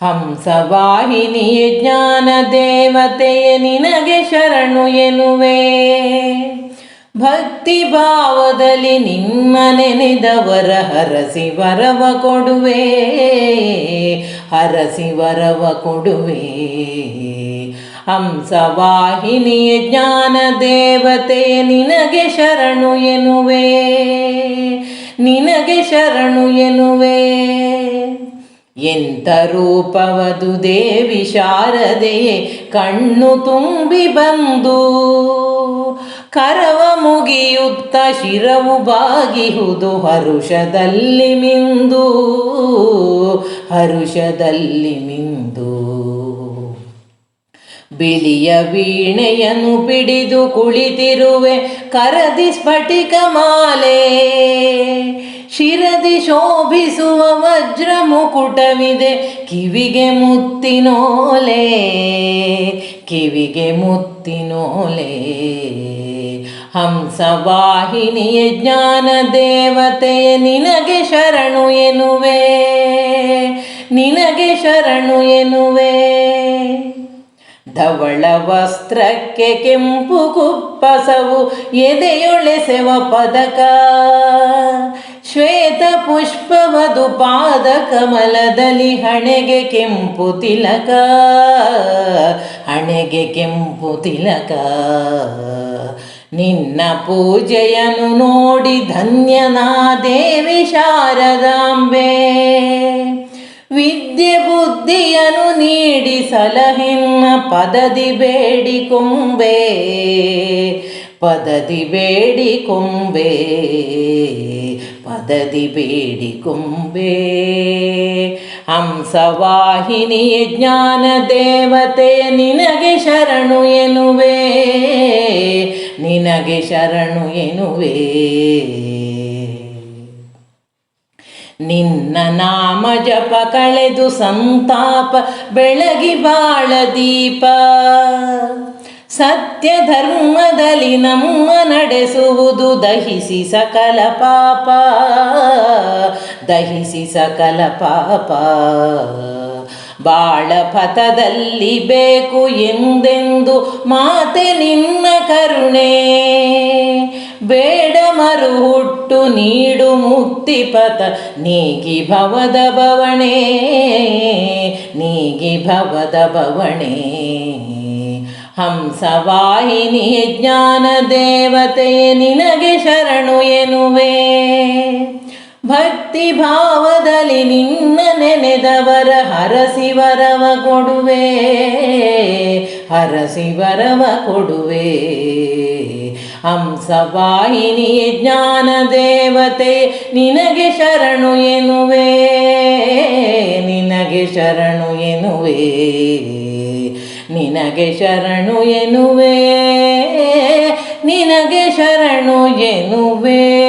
ಹಂಸವಾಹಿನಿಯೇ ಜ್ಞಾನ ದೇವತೆಯ, ನಿನಗೆ ಶರಣು ಎನ್ನುವೆ. ಭಕ್ತಿ ಭಾವದಲ್ಲಿ ನಿಮ್ಮ ನೆನೆದವರ ಹರಸಿ ವರವ ಕೊಡುವೆ. ಹರಸಿ ವರವ ಕೊಡುವೆ. ಹಂಸವಾಹಿನಿಯ ಜ್ಞಾನ ದೇವತೆ, ನಿನಗೆ ಶರಣು ಎನ್ನುವೆ. ನಿನಗೆ ಶರಣು ಎನ್ನುವೆ. ಎಂಥ ರೂಪವದು ದೇವಿ ಶಾರದೆಯೇ? ಕಣ್ಣು ತುಂಬಿ ಬಂದು ಕರವ ಮುಗಿಯುತ್ತ ಶಿರವು ಬಾಗಿಹುದು ಹರುಷದಲ್ಲಿ ಮಿಂದು ಹರುಷದಲ್ಲಿ ಮಿಂದು. ಬಿಳಿಯ ವೀಣೆಯನ್ನು ಪಿಡಿದು ಕುಳಿತಿರುವೆ, ಕರದಿ ಸ್ಫಟಿಕ ಮಾಲೆ. ಶಿರದಿ ಶೋಭಿಸುವ ವಜ್ರ ಮುಕುಟವಿದೆ ಕಿವಿಗೆ ಮುತ್ತಿನೋಲೆ. ಕಿವಿಗೆ ಮುತ್ತಿನೋಲೆ. ಹಂಸವಾಹಿನಿಯ ಜ್ಞಾನ ದೇವತೆಯ, ನಿನಗೆ ಶರಣು ಎನ್ನುವೆ. ನಿನಗೆ ಶರಣು ಎನ್ನುವೆ. ಧವಳ ವಸ್ತ್ರಕ್ಕೆ ಕೆಂಪು ಕುಪ್ಪಸವು ಎದೆಯೊಳೆಸೆವ ಪದಕ. ಶ್ವೇತ ಪುಷ್ಪವದು ಪಾದ ಕಮಲದಲ್ಲಿ ಹಣೆಗೆ ಕೆಂಪು ತಿಲಕ. ಹಣೆಗೆ ಕೆಂಪು ತಿಲಕ. ನಿನ್ನ ಪೂಜೆಯನ್ನು ನೋಡಿ ಧನ್ಯನಾ ದೇವಿ ಶಾರದಾಂಬೆ ವಿದ್ಯೆ ಬುದ್ಧಿಯನ್ನು ನೀಡಿ ಸಲಹಿನ್ನ ಪದದಿ ಬೇಡಿ ಕೊಂಬೆ, ಪದದಿ ಬೇಡಿ ಕೊಂಬೆ, ಪದದಿ ಬೇಡಿ ಕೊಂಬೆ. ಹಂಸವಾಹಿನಿಯ ಜ್ಞಾನ ದೇವತೆ, ನಿನಗೆ ಶರಣು ಎನ್ನುವೆ, ನಿನಗೆ ಶರಣು ಎನ್ನುವೆ. ನಿನ್ನ ನಾಮ ಜಪ ಕಳೆದು ಸಂತಾಪ, ಬೆಳಗಿ ಬಾಳ ದೀಪ. ಸತ್ಯ ಧರ್ಮದಲ್ಲಿ ನಮ್ಮ ನಡೆಸುವುದು, ದಹಿಸಿ ಸಕಲ ಪಾಪ, ದಹಿಸಿ ಸಕಲ ಪಾಪ. ಬಾಳ ಪಥದಲ್ಲಿ ಬೇಕು ಎಂದೆಂದು ಮಾತೆ ನಿನ್ನ ಕರುಣೆ. ಮರು ಹುಟ್ಟು ನೀಡು ಮುಕ್ತಿ ಪಥ. ನೀಗಿ ಭವದ ಭವಣೆ, ನೀಗಿ ಭವದ ಭವಣೆ. ಹಂಸವಾಹಿನಿ ಜ್ಞಾನ ದೇವತೆಯೇ ನಿನಗೆ ಶರಣು ಎನ್ನುವೆ. ಭಕ್ತಿ ಭಾವದಲ್ಲಿ ನಿನ್ನ ನೆನೆದವರ ಹರಸಿವರವ ಕೊಡುವೆ. ಹರಸಿ ವರವ ಕೊಡುವೆ. ಹಂಸವಾಹಿನಿ ಜ್ಞಾನ ದೇವತೆ, ನಿನಗೆ ಶರಣು ಎನ್ನುವೆ. ನಿನಗೆ ಶರಣು ಎನ್ನುವೆ. ನಿನಗೆ ಶರಣು ಎನ್ನುವೆ. ನಿನಗೆ ಶರಣು ಎನ್ನುವೆ.